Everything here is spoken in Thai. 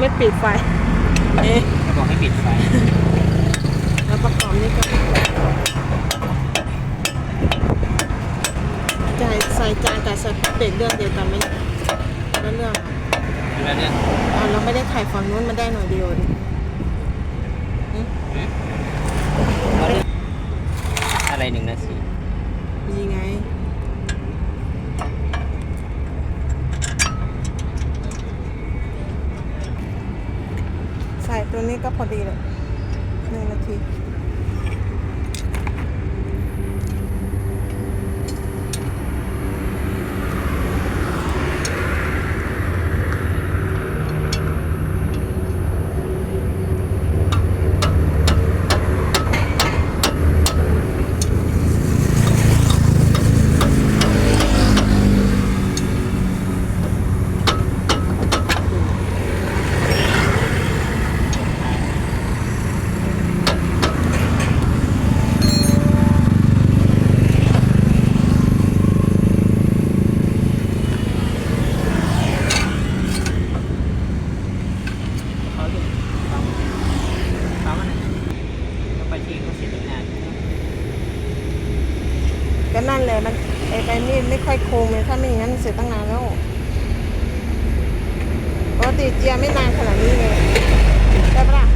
ไม่ปิดไฟเอ๊ะเขาบอกให้ปิดไฟแล้วประกอบนี่ก็จ่ายใส่จานแต่ใส่เด็กเรื่องเดียวกันไหมแล้วเรื่องอะดูแล้วเนี่ยเอาเราไม่ได้ถ่ายฝั่งนู้นมาได้หน่อยเดียวดิหึเขาเรียกอะไรหนึ่งนาที นี่ไง ใส่ตัวนี้ก็พอดีเลยหนึ่งนาที เขาเรียกปั๊มปั๊มอะไรก็ไปที่เขาเสร็จตั้งนาน ก็นั่นแหละมันไอ้ไปนี่ไม่ค่อยโค้งเลยถ้าไม่อย่างนั้นเสร็จตั้งนานแล้วปกติเจียไม่นานขนาดนี้เลยใช่ปะล่ะ